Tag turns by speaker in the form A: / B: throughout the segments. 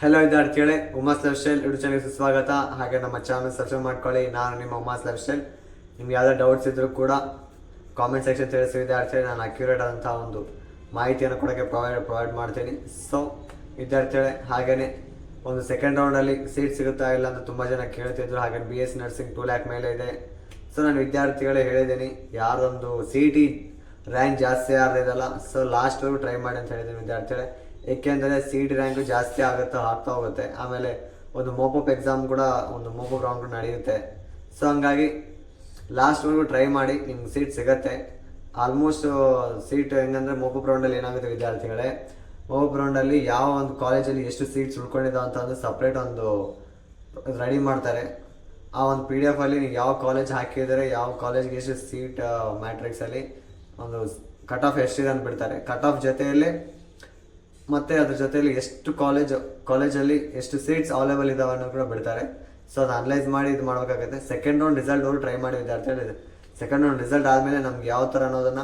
A: Hello ವಿದ್ಯಾರ್ಥಿಗಳೇ Uma's life style YouTube ಚಾನಲ್ಗೆ ಸ್ವಾಗತ. ಹಾಗೆ ನಮ್ಮ ಚಾನಲ್ ಸಬ್ಸ್ಕ್ರೈಬ್ ಮಾಡ್ಕೊಳ್ಳಿ. ನಾನು ನಿಮ್ಮ ಉಮಾಸ್ ಲೈಫ್ ಸ್ಟೈಲ್ ನಿಮ್ಗೆ ಯಾವುದೇ ಡೌಟ್ಸ್ ಇದ್ದರೂ ಕೂಡ ಕಾಮೆಂಟ್ ಸೆಕ್ಷನ್ ತಿಳಿಸಿ ವಿದ್ಯಾರ್ಥಿಗಳೇ, ನಾನು ಅಕ್ಯುರೇಟ್ ಆದಂಥ ಒಂದು ಮಾಹಿತಿಯನ್ನು ಕೊಡೋಕ್ಕೆ ಪ್ರೊವೈಡ್ ಪ್ರೊವೈಡ್ ಮಾಡ್ತೀನಿ. ಸೊ ವಿದ್ಯಾರ್ಥಿಗಳೇ ಹಾಗೆಯೇ ಒಂದು ಸೆಕೆಂಡ್ ರೌಂಡಲ್ಲಿ ಸೀಟ್ ಸಿಗುತ್ತಾ ಇಲ್ಲ ಅಂತ ತುಂಬ ಜನ ಕೇಳ್ತಿದ್ರು. ಹಾಗೆ B S nursing two lakh ಮೇಲೆ ಇದೆ. ಸೊ ನಾನು ವಿದ್ಯಾರ್ಥಿಗಳೇ ಹೇಳಿದ್ದೀನಿ ಯಾರೊಂದು ಸಿ ಟಿ ರ್ಯಾಂಕ್ ಜಾಸ್ತಿ ಯಾರ್ದಿದಲ್ಲ ಸೊ ಲಾಸ್ಟ್ವರೆಗೂ ಟ್ರೈ ಮಾಡಿ ಅಂತ ಹೇಳಿದ್ದೀನಿ ವಿದ್ಯಾರ್ಥಿಗಳೇ. ಏಕೆಂದರೆ ಸಿ ರ್ಯಾಂಕ್ ಜಾಸ್ತಿ ಆಗುತ್ತಾ ಆಗ್ತಾ ಹೋಗುತ್ತೆ. ಆಮೇಲೆ ಒಂದು ಮೋಪಪ್ ಎಕ್ಸಾಮ್ ಕೂಡ, ಒಂದು ಮೋಪಪ್ ರೌಂಡ್ ನಡೆಯುತ್ತೆ. ಸೊ ಹಂಗಾಗಿ ಲಾಸ್ಟ್ವರೆಗೂ ಟ್ರೈ ಮಾಡಿ ನಿಮ್ಗೆ ಸೀಟ್ ಸಿಗತ್ತೆ. ಆಲ್ಮೋಸ್ಟ್ ಸೀಟ್ ಹೆಂಗಂದ್ರೆ ಮೋಪಪ್ ರೌಂಡಲ್ಲಿ ಏನಾಗುತ್ತೆ ವಿದ್ಯಾರ್ಥಿಗಳೇ? ಮೋಪಪ್ ರೌಂಡಲ್ಲಿ ಯಾವ ಒಂದು ಕಾಲೇಜಲ್ಲಿ ಎಷ್ಟು ಸೀಟ್ಸ್ ಉಳ್ಕೊಂಡಿದ್ದಾವೆ ಅಂತ ಅಂದ್ರೆ ಸಪ್ರೇಟ್ ಒಂದು ರೆಡಿ ಮಾಡ್ತಾರೆ. ಆ ಒಂದು ಪಿ ಡಿ ಎಫ್ ಅಲ್ಲಿ ನೀವು ಯಾವ ಕಾಲೇಜ್ ಹಾಕಿದರೆ, ಯಾವ ಕಾಲೇಜ್ಗೆ ಎಷ್ಟು ಸೀಟ್ ಮ್ಯಾಟ್ರಿಕ್ಸ್ ಅಲ್ಲಿ ಒಂದು ಕಟ್ ಆಫ್ ಎಷ್ಟಿದೆ ಅಂತ ಬಿಡ್ತಾರೆ ಕಟ್ ಆಫ್ ಜೊತೆಯಲ್ಲಿ ಮತ್ತೆ ಅದ್ರ ಜೊತೆಯಲ್ಲಿ ಎಷ್ಟು ಕಾಲೇಜ್ ಕಾಲೇಜಲ್ಲಿ ಎಷ್ಟು ಸೀಟ್ಸ್ ಅವೈಲೇಬಲ್ ಇದಾವೆ ಅನ್ನೋ ಕೂಡ ಬಿಡ್ತಾರೆ. ಸೊ ಅದು ಅನಲೈಸ್ ಮಾಡಿ ಇದು ಮಾಡಬೇಕಾಗುತ್ತೆ. ಸೆಕೆಂಡ್ ರೌಂಡ್ ರಿಸಲ್ಟ್ ಅವರು ಟ್ರೈ ಮಾಡಿ ವಿದ್ಯಾರ್ಥಿಗಳು ಸೆಕೆಂಡ್ ರೌಂಡ್ ರಿಸಲ್ಟ್ ಆದಮೇಲೆ ನಮ್ಗೆ ಯಾವ ಥರ ಅನ್ನೋದನ್ನ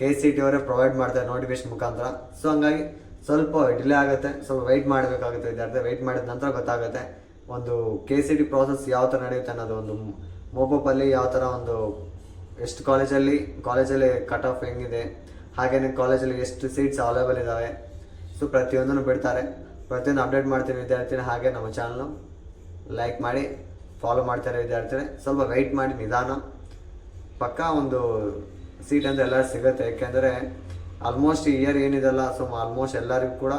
A: ಕೆ ಸಿ ಟಿ ಅವರೇ ಪ್ರೊವೈಡ್ ಮಾಡ್ತಾರೆ ನೋಟಿಫಿಕೇಶನ್ ಮುಖಾಂತರ. ಸೊ ಹಂಗಾಗಿ ಸ್ವಲ್ಪ ಡಿಲೇ ಆಗುತ್ತೆ. ಸ್ವಲ್ಪ ವೆಯ್ಟ್ ಮಾಡಬೇಕಾಗುತ್ತೆ ವಿದ್ಯಾರ್ಥಿ ವೆಯ್ಟ್ ಮಾಡಿದ ನಂತರ ಗೊತ್ತಾಗುತ್ತೆ ಒಂದು ಕೆ ಸಿ ಟಿ ಪ್ರಾಸೆಸ್ ಯಾವ ಥರ ನಡೆಯುತ್ತೆ ಅನ್ನೋದು ಒಂದು ಅಲ್ಲಿ ಯಾವ ಥರ ಒಂದು ಎಷ್ಟು ಕಾಲೇಜಲ್ಲಿ ಕಾಲೇಜಲ್ಲಿ ಕಟ್ ಆಫ್ ಹೆಂಗಿದೆ ಹಾಗೆಯೇ ಕಾಲೇಜಲ್ಲಿ ಎಷ್ಟು ಸೀಟ್ಸ್ ಅವೈಲೇಬಲ್ ಇದ್ದಾವೆ ಸೊ ಪ್ರತಿಯೊಂದನ್ನು ಬಿಡ್ತಾರೆ. ಪ್ರತಿಯೊಂದು ಅಪ್ಡೇಟ್ ಮಾಡ್ತೀನಿ ವಿದ್ಯಾರ್ಥಿನಿ ಹಾಗೆ ನಮ್ಮ ಚಾನಲ್ನು ಲೈಕ್ ಮಾಡಿ ಫಾಲೋ ಮಾಡ್ತಾರೆ ವಿದ್ಯಾರ್ಥಿನಿ ಸ್ವಲ್ಪ ವೆಯ್ಟ್ ಮಾಡಿ ನಿಧಾನ. ಪಕ್ಕಾ ಒಂದು ಸೀಟ್ ಅಂದರೆ ಎಲ್ಲರೂ ಸಿಗುತ್ತೆ. ಯಾಕೆಂದರೆ ಆಲ್ಮೋಸ್ಟ್ ಇಯರ್ ಏನಿದೆಲ್ಲ ಸೊ ಆಲ್ಮೋಸ್ಟ್ ಎಲ್ಲರಿಗೂ ಕೂಡ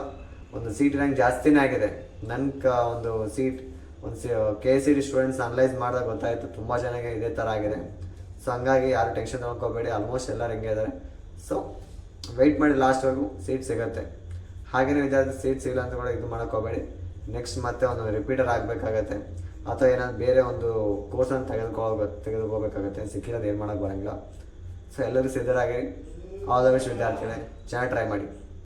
A: ಒಂದು ಸೀಟ್ ರ್ಯಾಂಕ್ ಜಾಸ್ತಿನೇ ಆಗಿದೆ. ನನ್ನ ಕ ಒಂದು ಸೀಟ್ ಒಂದು C K C D students analyse ಮಾಡಿದಾಗ ಗೊತ್ತಾಯಿತು ತುಂಬ ಜನಕ್ಕೆ ಇದೇ ಥರ ಆಗಿದೆ. ಸೊ ಹಂಗಾಗಿ ಯಾರು ಟೆನ್ಷನ್ ತೊಗೊಳ್ಕೋಬೇಡಿ ಆಲ್ಮೋಸ್ಟ್ ಎಲ್ಲರೂ ಹಿಂಗೆ ಇದ್ದಾರೆ. ಸೊ ವೆಯ್ಟ್ ಮಾಡಿ ಲಾಸ್ಟ್ವರೆಗೂ ಸೀಟ್ ಸಿಗುತ್ತೆ. ಹಾಗೆಯೇ ವಿದ್ಯಾರ್ಥಿ ಸೀಟ್ ಸಿಗಲ್ಲ ಅಂತ ಕೂಡ ಇದು ಮಾಡೋಕ್ಕೋಗಬೇಡಿ ನೆಕ್ಸ್ಟ್ ಮತ್ತೆ ಒಂದು ರಿಪೀಟರ್ ಆಗಬೇಕಾಗತ್ತೆ. ಅಥವಾ ಏನಾದ್ರು ಬೇರೆ ಒಂದು ಕೋರ್ಸನ್ನು ತೆಗೆದುಕೋ ತೆಗೆದುಕೋಬೇಕಾಗತ್ತೆ ಸಿಕ್ಕಿರೋದು ಏನು ಮಾಡೋಕ್ಕೆ ಬರೋಂಗಿಲ್ಲ. ಸೊ ಎಲ್ಲರೂ ಸಿದ್ಧರಾಗಿ ಆಲ್ ದ ಬೆಸ್ಟ್ ವಿದ್ಯಾರ್ಥಿಗಳೇ. ಚೆನ್ನಾಗಿ ಟ್ರೈ ಮಾಡಿ.